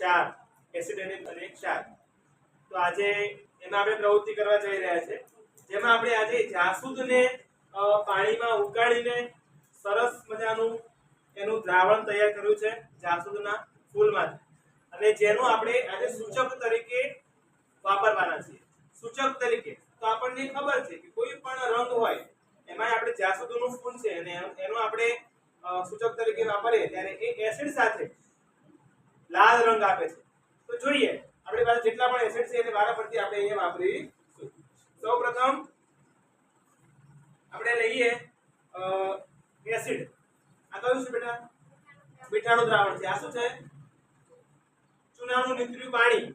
ચાર એસિડ અને ક્ષાર તો આજે એમાં આપણે પ્રવૃત્તિ કરવા જઈ રહ્યા છે. જેમાં આપણે આજે જાસૂદને પાણીમાં ઉકાળીને સરસ મજાનું એનું દ્રાવણ તૈયાર કર્યું છે જાસૂદના ફૂલમાંથી અને જેનું આપણે આજે સૂચક તરીકે વાપરવાના છીએ. સૂચક તરીકે. તો આપણને ખબર છે કે કોઈ પણ રંગ હોય એમાં આપણે જાસૂદનું ફૂલ છે અને એનો આપણે સૂચક તરીકે વાપરીએ ત્યારે એ એસિડ સાથે લાલ રંગ આપે છે. તો જોઈએ, આપણી પાસે જેટલા પણ એસિડ છે એને વારાફરતી આપણે અહીંયા વાપરી સૌપ્રથમ, આપણે લઈએ એસિડ આ કયું છે બેટા? મીઠાનું દ્રાવણ છે. આ શું છે? ચૂનાનું નીતર્યું પાણી.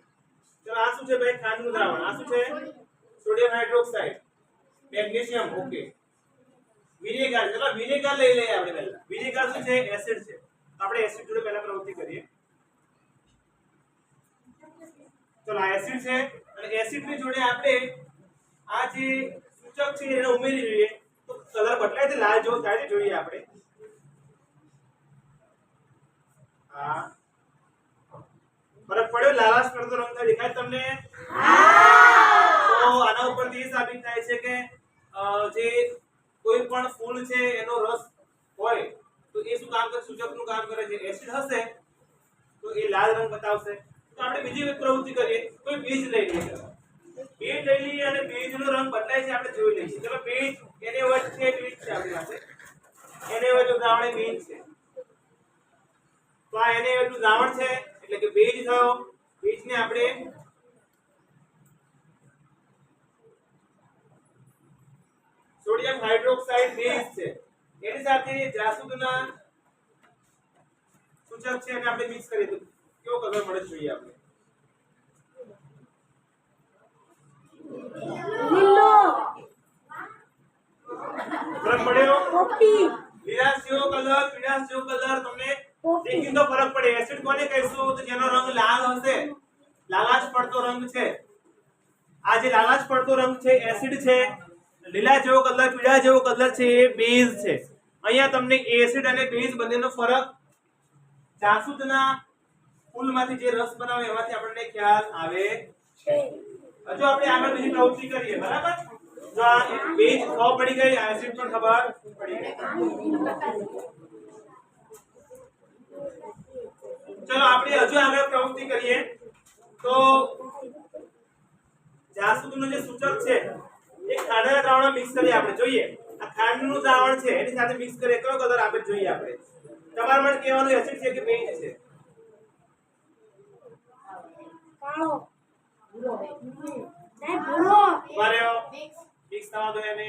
ચલો, આ શું છે ભાઈ? ખાંડનું દ્રાવણ. આ શું છે? Sodium hydroxide. Magnesium. Okay. Vinegar. ચલો, વિનેગર લઈ લઈએ આપણે પહેલા. વિનેગર શું છે? એસિડ છે. આપણે એસિડ જોડે પહેલા પ્રવૃત્તિ કરીએ. ચલો આ એસિડ છે. અને એસિડની જોડે આપણે આ જે સૂચક છે એને ઉમેરી જોઈએ તો કલર બદલાય છે, લાલ જેવો થાય છે, જોઈએ આપણે. હા. ફરક પડ્યો? લાલાશ કરતો રંગ થાય દેખાય તમને? તો આના ઉપરથી એ સાબિત થાય છે કે જે કોઈ પણ ફૂલ છે, એનો રસ હોય, તો એ શું કામ કરે? સૂચકનું કામ કરે છે. એસિડ હશે, તો એ લાલ રંગ બતાવશે. આપણે બીજી પ્રવૃત્તિ કરીએ, કોઈ બીજ લઈ લઈએ. બીજ લઈ લઈએ અને બીજનો રંગ બદલાય છે, આપણે જોઈ લઈએ. ચલો, બીજ, એને વચ્ચે બીજ છે આપણી પાસે. એને વચ્ચે એ બીજ છે. તો આ એને વચ્ચે દ્રાવણ છે, એટલે કે બીજ થયો. બીજને આપણે સોડિયમ હાઇડ્રોક્સાઇડ બેઝ છે. એની સાથે જાસૂદના સૂચક છે અને આપણે મિક્સ કરી દઉં. કેવો કલર મળે જોઈએ આપણે લીલો ફરક પડ્યો લીલાશ કલર જેવો કલર તમને દેખીને તો ફરક પડે. એસિડ કોને કહીશું? તો જેનો રંગ લાલ હશે. લાલાશ પડતો રંગ છે. આ જે લાલાશ પડતો રંગ છે એસિડ છે લીલા જેવો કલર પીળા જેવો કલર છે એ બેઝ છે. અહીંયા તમને એસિડ અને બેઝ બંનેનો ફરક જાસૂદના ફૂલમાંથી જે રસ બનાવે એમાંથી આપણને ખ્યાલ આવે છે. હજુ આપણે આગળ બીજી પ્રવૃત્તિ કરીએ. બરાબર? આ પડી ગઈ એસિડ પણ ખબર. પડી ગઈ ચલો આપણે હજુ આગળ પ્રવૃત્તિ કરીએ. તો જાસૂદનું જે સૂચક છે એ ખાંડના દ્રાવણ મિક્સ કરીએ આપણે. જોઈએ આ ખાંડનું દ્રાવણ છે એની સાથે મિક્સ કરીએ. કયો કલર આપણે જોઈએ આપણે? તમારા માટે કહેવાનું એસિડ છે કે બેઝ છે? કાળો. ભૂરો. માર્યો મિક્સ થવા દો એને.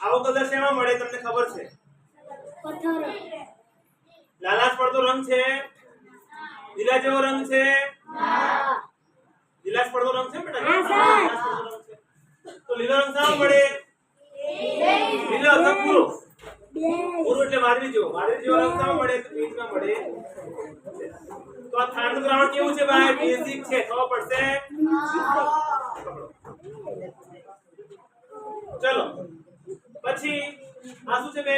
આવો કલર શેમાં મળે તમને ખબર છે. લાલાશ પડતો રંગ છે. લીલા જેવો રંગ છે. લીલાશ પડતો રંગ છે બેટા. તો લીલો રંગ શા મળે. લીલો બે. ભૂરો એટલે વાદળી જેવો. વાદળી જેવો રંગ શા મળે તો બીજમાં મળે. તો આ થાળનું દ્રાવણ કેવું છે ભાઈ? બેઝિક છે ખબર પડશે? ચલો. પછી આ શું છે બે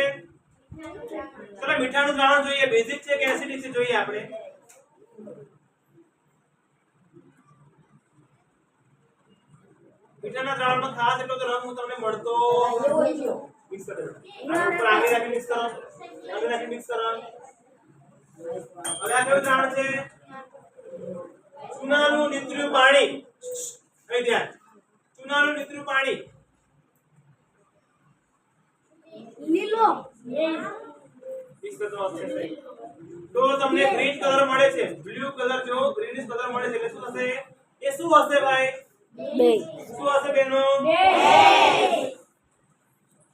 ચલો, મીઠાનું દ્રાવણ જોઈએ. બેઝિક છે કે એસિડિક છે જોઈએ આપણે? મીઠાના દ્રાવણમાં ખાસ એટલો તો રંગ હું તમને મળતો મિક્સ કરી ઉપર આગળ આગળ મિક્સ છે? ચૂનાનું નીતર્યું પાણી. કઈ ધ્યાન. ચૂનાનું નીતર્યું પાણી લીલો મિક્સ કરતો option છે. તો તમને ગ્રીન કલર મળે છે. બ્લુ કલર જો ગ્રીનિશ કલર મળે છે એટલે શું થશે? એ શું હશે ભાઈ? બે. શું હશે બેનો?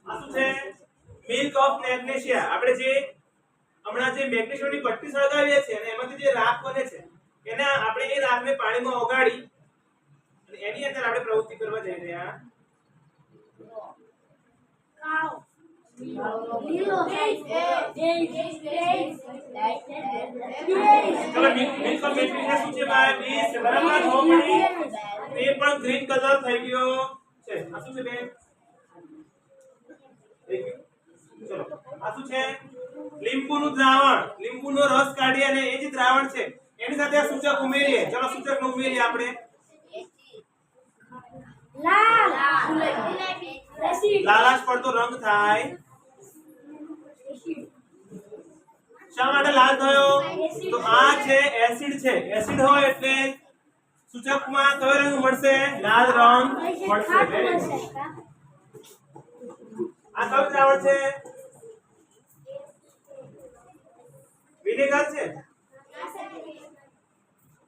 આ શું છે? મિલ્ક ઓફ મેગ્નેશિયા આપણે જે હમણાં જે મેગ્નેશિયમની પટ્ટી સળગાવીએ છીએ અને એમાંથી જે રાખ બને છે એને આપણે એ રાખને પાણીમાં ઓગાળી અને એની અંદર આપણે પ્રવૃત્તિ કરવા જઈ રહ્યા. કાળો તે પણ ગ્રીન કલર થઈ ગયો છે. આ શું છે બેન? ચલો આ શું છે? લીંબુનું દ્રાવણ. લીંબુનો રસ કાઢી અને એ જે દ્રાવણ છે. એની સાથે આ સૂચક ઉમેરીએ. ચલો સૂચક ઉમેરીએ આપણે. લાલ. લાલાશ પડતો રંગ થાય. શા માટે લાલ થયો? તો આ છે એસિડ છે. એસિડ હોય એટલે સૂચકમાં કયો રંગ મળશે? લાલ રંગ મળશે. આ કયું દ્રાવણ છે? વિનેગર છે?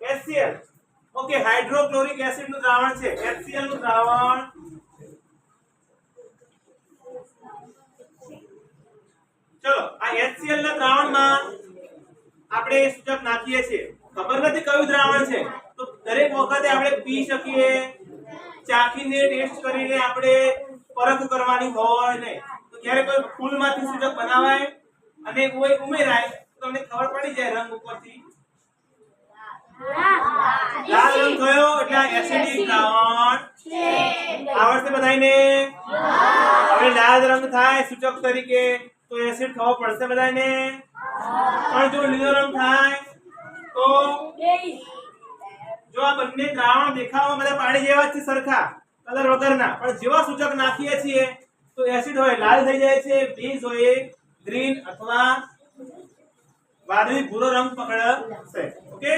HCl ઓકે હાઇડ્રોક્લોરિક એસિડનું દ્રાવણ છે. HCl નું દ્રાવણ HCl ના દ્રાવણમાં આપણે સૂચક નાખીએ છીએ. ખબર નથી કયું દ્રાવણ છે. તો દરેક વખતે આપણે પી શકીએ ચાખીને ટેસ્ટ કરીને આપણે પરખ કરવાની હોય નહીં. તો જ્યારે કોઈ ફૂલમાંથી સૂચક બનાવાય અને કોઈ ઉમેરાય તો તમને ખબર પડી જાય રંગ ઉપરથી. લાલ રંગ થયો એટલે એસિડિક દ્રાવણ. આવડશે બધાને હવે લાલ રંગ થાય સૂચક તરીકે. તો એસિડ થવો પડશે બધાને પણ જો લીલો રંગ થાય, તો જો આ બંને દ્રાવણ દેખાવમાં બધા પાણી જેવા છે સરખા, કલર વગરના, પણ જેવા સૂચક નાખીએ છીએ, તો એસિડ હોય, લાલ થઈ જાય છે બેઝ હોય ગ્રીન અથવા વાદળી ભૂરો રંગ પકડશે. ઓકે